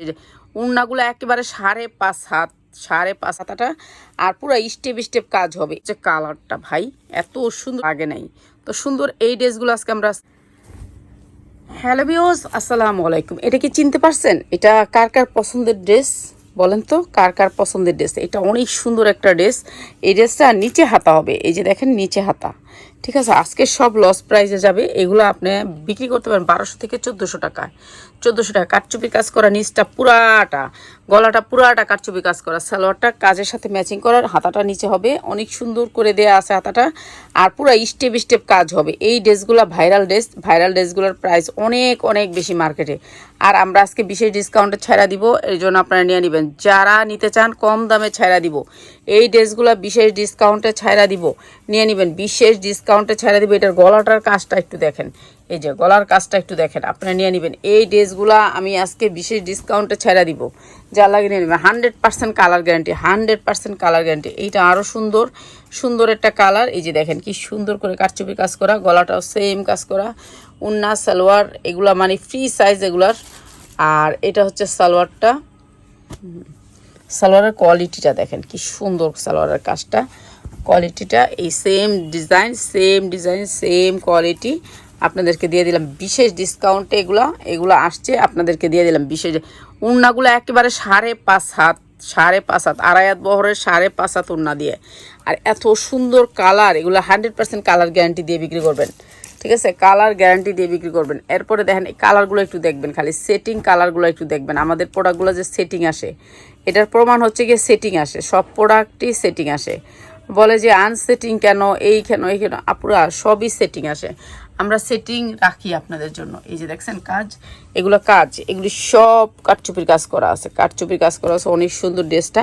এই যে উন্নাগুলো একেবারে সাড়ে পাঁচ হাত, সাড়ে পাঁচ হাতাটা আর পুরো স্টেপ স্টেপ কাজ হবে। যে কালারটা ভাই, এত সুন্দর আগে নাই। তো সুন্দর এই ড্রেসগুলো আজকে আমরা হ্যালো বিওস আসসালামু আলাইকুম। এটা কি চিনতে পারছেন? এটা কার কার পছন্দের ড্রেস? বলেন তো, কার কার পছন্দের ড্রেস? এটা অনেক সুন্দর একটা ড্রেস। এই ড্রেসটা নিচে হাতা হবে। এই যে দেখেন, নিচে হাতা। ঠিক আছে, আজকে সব লস প্রাইজে যাবে, এগুলো আপনি বিক্রি করতে পারেন বারোশো থেকে চোদ্দোশো টাকায়। চোদ্দোশো টাকা কাটচুপি কাজ করা, নিচটা পুরাটা, গলাটা পুরাটা কাটচুপি কাজ করা, সালোয়ারটা কাজের সাথে ম্যাচিং করার, হাতাটা নিচে হবে, অনেক সুন্দর করে দেয়া আছে হাতাটা, আর পুরো স্টেপ স্টেপ কাজ হবে। এই ড্রেসগুলো ভাইরাল ড্রেস ভাইরাল ড্রেসগুলোর প্রাইস অনেক অনেক বেশি মার্কেটে আর আমরা আজকে বিশেষ ডিসকাউন্টে ছাড়া দিব, এই জন্য আপনারা নিয়ে নেবেন। যারা নিতে চান, কম দামে ছাড়া দিব। এই ড্রেসগুলো বিশেষ ডিসকাউন্টে ছাড়া দিব। নিয়ে নেবেন, বিশেষ ডিসকাউন্টে ছাড়া দিব। এটার গলাটার কাজটা একটু দেখেন। এই যে গলার কাজটা একটু দেখেন, আপনারা নিয়ে নেবেন। এই ড্রেসগুলো আমি আজকে বিশেষ ডিসকাউন্টে ছেড়ে দিব। যা লাগে নিয়ে নেবেন। Hundred percent colour guarantee hundred percent colour guarantee এইটা আরও সুন্দর সুন্দর একটা কালার এই যে দেখেন কি সুন্দর করে কারচুপি কাজ করা, গলাটাও সেম কাজ করা। উন্না, সালোয়ার, এগুলা মানে ফ্রি সাইজ এগুলার। আর এটা হচ্ছে সালোয়ারটা। সালোয়ারের কোয়ালিটিটা দেখেন, কি সুন্দর সালোয়ারের কাজটা। কোয়ালিটিটা এই same design same design same quality আপনাদেরকে দিয়ে দিলাম বিশেষ ডিসকাউন্টে এগুলো এগুলো আসছে, আপনাদেরকে দিয়ে দিলাম বিশেষ উন্নাগুলো একেবারে সাড়ে পাঁচ হাত, সাড়ে পাঁচ হাত, আড়াই হাত বহরের সাড়ে পাঁচ হাত উন্না দিয়ে। আর এত সুন্দর কালার এগুলো হান্ড্রেড পার্সেন্ট কালার গ্যারান্টি দিয়ে বিক্রি করবেন। ঠিক আছে? কালার গ্যারান্টি দিয়ে বিক্রি করবেন। এরপরে দেখেন, এই কালারগুলো একটু দেখবেন খালি। সেটিং কালারগুলো একটু দেখবেন। আমাদের প্রোডাক্টগুলো যে সেটিং আসে, এটার প্রমাণ হচ্ছে গিয়ে সেটিং আসে। সব প্রোডাক্টই সেটিং আসে। বলে যে আনসেটিং কেন? এই কেন? এই কেন? আপুরা সবই সেটিং আসে। আমরা সেটিং রাখি আপনাদের জন্য। এই যে দেখছেন, কাজ? এগুলো কাজ। এগুলি সব কাঠচুপির কাজ করা আছে। কাঠচুপির কাজ করা আছে। অনেক সুন্দর ড্রেসটা।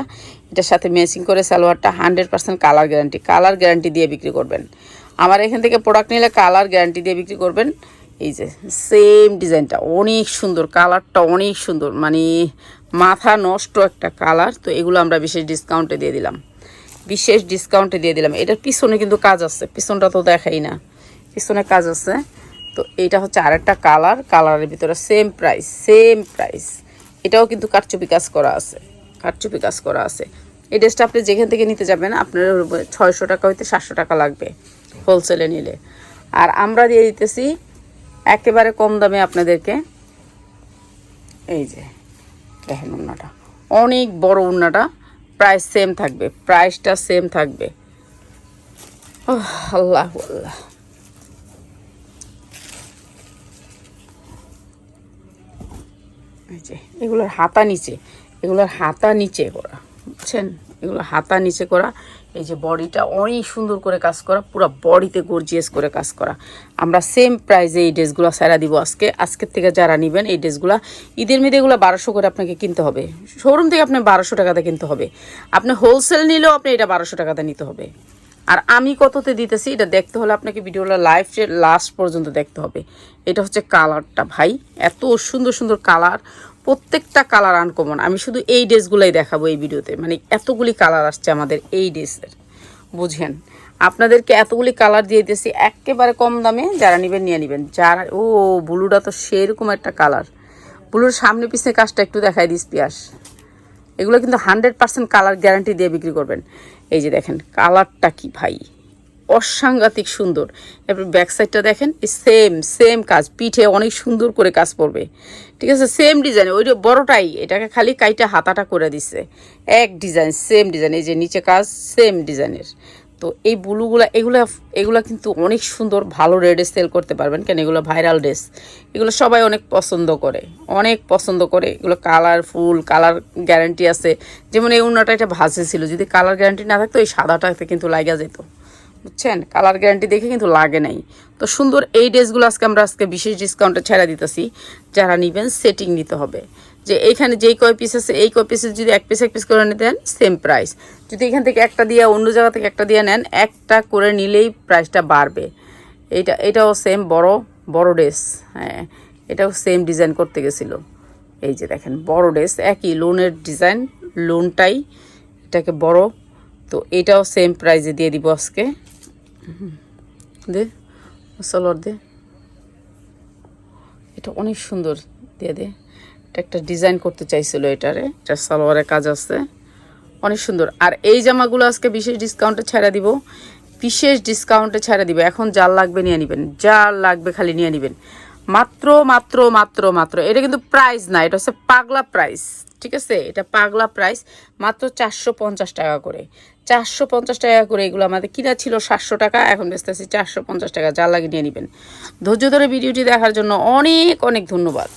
এটার সাথে ম্যাচিং করে সালোয়ারটা hundred percent colour guarantee colour guarantee দিয়ে বিক্রি করবেন। আমার এখান থেকে প্রোডাক্ট নিলে কালার গ্যারান্টি দিয়ে বিক্রি করবেন। এই যে সেম ডিজাইনটা, অনেক সুন্দর কালারটা অনেক সুন্দর মানে মাথা নষ্ট একটা কালার তো এগুলো আমরা বিশেষ ডিসকাউন্টে দিয়ে দিলাম। বিশেষ ডিসকাউন্টে দিয়ে দিলাম। এটার পিছনে কিন্তু কাজ আছে, পিছনটা তো দেখাই না। পিছনে কাজ আছে। তো এটা হচ্ছে আরেকটা কালার কালারের ভিতরে সেম প্রাইস সেম প্রাইস এটাও কিন্তু কারচুপি কাজ করা আছে, কারচুপি কাজ করা আছে। এই ড্রেসটা আপনি যেখান থেকে নিতে যাবেন, আপনার ছয়শো টাকা হইতে সাতশো টাকা লাগবে। হোলসেলে নিলে। আর আমরা দিয়ে দিতেছি একেবারে কম দামে আপনাদেরকে। এই যে, দেখেন উন্নাটা। অনেক বড় উন্নাটা। প্রাইস সেম থাকবে। প্রাইসটা সেম থাকবে। আল্লাহ আল্লাহ। এই যে, এগুলোর হাতা নিচে। এগুলোর হাতা নিচে করা। বুঝছেন? এগুলো হাতা নিচে করা, এই যে বডিটা অনেক সুন্দর করে কাজ করা, পুরো বডিতে গর্জিয়াস করে কাজ করা। আমরা সেম প্রাইসে এই ড্রেসগুলো সারা দিব আজকে। আজকের থেকে যারা নেবেন এই ড্রেসগুলো, ঈদের মেয়েদের এগুলো বারোশো করে আপনাকে কিনতে হবে। শোরুম থেকে আপনি বারোশো টাকাতে কিনতে হবে। আপনি হোলসেল নিলেও আপনি এটা বারোশো টাকাতে নিতে হবে। আর আমি কততে দিতেছি, এটা দেখতে হলে আপনাকে ভিডিওটা লাইভ লাস্ট পর্যন্ত দেখতে হবে। এটা হচ্ছে কালারটা ভাই, এত সুন্দর সুন্দর কালার প্রত্যেকটা কালার আনকমন আমি শুধু এই ড্রেসগুলোই দেখাবো এই ভিডিওতে মানে এতগুলি কালার আসছে আমাদের এই ড্রেসের বুঝেন? আপনাদেরকে এতগুলি কালার দিয়ে দিয়েছি, একেবারে কম দামে যারা নেবেন নিয়ে নেবেন। যারা, ও, ব্লুটা তো সেরকম একটা কালার ব্লুর সামনে পিছনে কাজটা একটু দেখাই দিস পিয়াস। এগুলো কিন্তু হান্ড্রেড পার্সেন্ট কালার গ্যারান্টি দিয়ে বিক্রি করবেন। এই যে দেখেন কালারটা কি ভাই? অসাংঘাতিক সুন্দর। এরপর ব্যাক সাইডটা দেখেন সেম সেম কাজ, পিঠে অনেক সুন্দর করে কাজ পড়বে ঠিক আছে সেম ডিজাইন ওই বড়টাই, এটাকে খালি কাইটা হাতাটা করে দিছে। এক ডিজাইন সেম ডিজাইন এই যে নিচে কাজ সেম ডিজাইনের তো এই ব্লুগুলো, এগুলো এগুলো কিন্তু অনেক সুন্দর, ভালো রেডে সেল করতে পারবেন। কেন, এগুলো ভাইরাল ড্রেস এগুলো সবাই অনেক পছন্দ করে। অনেক পছন্দ করে। এগুলো কালারফুল কালার গ্যারান্টি আছে। যেমন এই উন্নাটা এটা ভাজে ছিল। যদি কালার গ্যারান্টি না থাকতো, এই সাদাটাতে কিন্তু লাগা যেত। বুঝছেন? কালার গ্যারান্টি দেখে কিন্তু লাগে নাই। তো সুন্দর এই ড্রেসগুলো আজকে আমরা আজকে বিশেষ ডিসকাউন্টে ছেড়ে দিতেছি, যারা নেবেন সেটিং নিতে হবে। যে এইখানে যেই কয় পিস আছে, এই কয় পিসের যদি এক পিস এক পিস করে নিতেন সেম প্রাইস যদি এখান থেকে একটা দিয়ে অন্য জায়গা থেকে একটা দিয়ে নেন, একটা করে নিলেই প্রাইসটা বাড়বে। এইটা এটাও সেম বড় বড় ড্রেস হ্যাঁ। এটাও সেম ডিজাইন করতে গেছিল। এই যে দেখেন, বড় ড্রেস একই লোনের ডিজাইন লোনটাই এটাকে বড়। তো এটাও সেম প্রাইজে দিয়ে দিব আজকে। দে, সালোয়ার দে। এটা অনেক সুন্দর দিয়ে দে। এটা একটা ডিজাইন করতে চাইছিল এটারে। এটা সালোয়ারের কাজ আছে। অনেক সুন্দর। আর এই জামাগুলো আজকে বিশেষ ডিসকাউন্টে ছেড়ে দিব। বিশেষ ডিসকাউন্টে ছেড়ে দিব। এখন যা লাগবে নিয়ে নেবেন। যা লাগবে খালি নিয়ে নেবেন। মাত্র মাত্র মাত্র মাত্র। এটা কিন্তু প্রাইস না, এটা হচ্ছে পাগলা প্রাইস ঠিক আছে? এটা পাগলা প্রাইস মাত্র চারশো পঞ্চাশ টাকা করে। চারশো পঞ্চাশ টাকা করে এগুলো আমাদের কিনা ছিল সাতশো টাকা, এখন বেচতেছি চারশো পঞ্চাশ টাকা। যা লাগে নিয়ে নেবেন। ধৈর্য ধরে ভিডিওটি দেখার জন্য অনেক অনেক ধন্যবাদ।